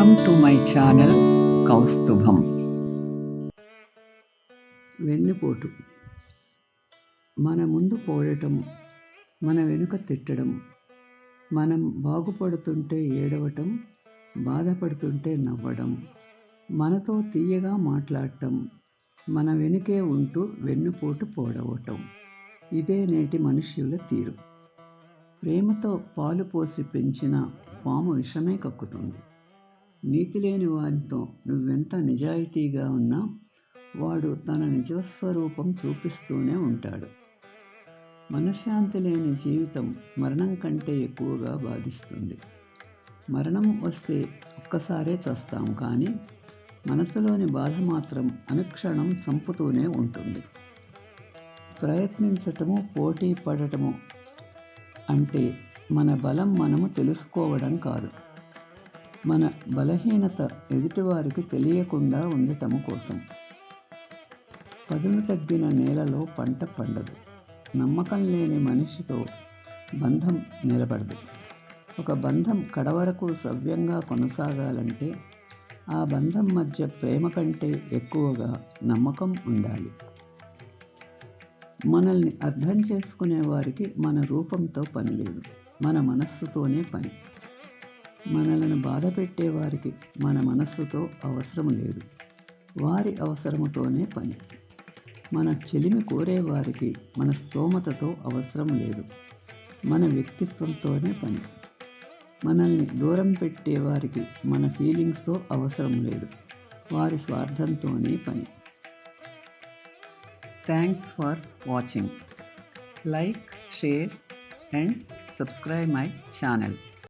Welcome to my channel కౌస్తుభం వెన్నుపోటు. మన ముందు పోయటం మన వెనుక తిట్టడం మనం బాగుపడుతుంటే ఏడవటం బాధపడుతుంటే నవ్వడం మనతో తీయగా మాట్లాడటం మన వెనుకే ఉంటూ వెన్నుపోటు పోడవటం. ఇదే నేటి మనుష్యుల తీరు. ప్రేమతో పాలు పోసి పెంచిన పాము విషమే కక్కుతుంది. నీతి లేని వారితో నువ్వెంత నిజాయితీగా ఉన్నా వాడు తన నిజస్వరూపం చూపిస్తూనే ఉంటాడు. మనశ్శాంతి లేని జీవితం మరణం కంటే ఎక్కువగా బాధిస్తుంది. మరణం వస్తే ఒక్కసారే చస్తాం కానీ మనసులోని బాధ మాత్రం అనుక్షణం చంపుతూనే ఉంటుంది. ప్రయత్నించటము పోటీ పడటము అంటే మన బలం మనము తెలుసుకోవడం కాదు. మన బలహీనత ఎదుటివారికి తెలియకుండా ఉండటము కోసం. పదును తగ్గిన నేలలో పంట పండదు. నమ్మకం లేని మనిషితో బంధం నిలబడదు. ఒక బంధం కడవరకు సవ్యంగా కొనసాగాలంటే ఆ బంధం మధ్య ప్రేమ కంటే ఎక్కువగా నమ్మకం ఉండాలి. మనల్ని అర్థం చేసుకునే వారికి మన రూపంతో పని లేదు. మన మనస్సుతోనే పని. మనలను బాధ పెట్టేవారికి మన మనస్సుతో అవసరం లేదు. వారి అవసరముతోనే పని. మన చెలిమి కోరేవారికి మన స్తోమతతో అవసరం లేదు. మన వ్యక్తిత్వంతోనే పని. మనల్ని దూరం పెట్టేవారికి మన ఫీలింగ్స్తో అవసరం లేదు. వారి స్వార్థంతోనే పని. Thanks for watching like share and subscribe my channel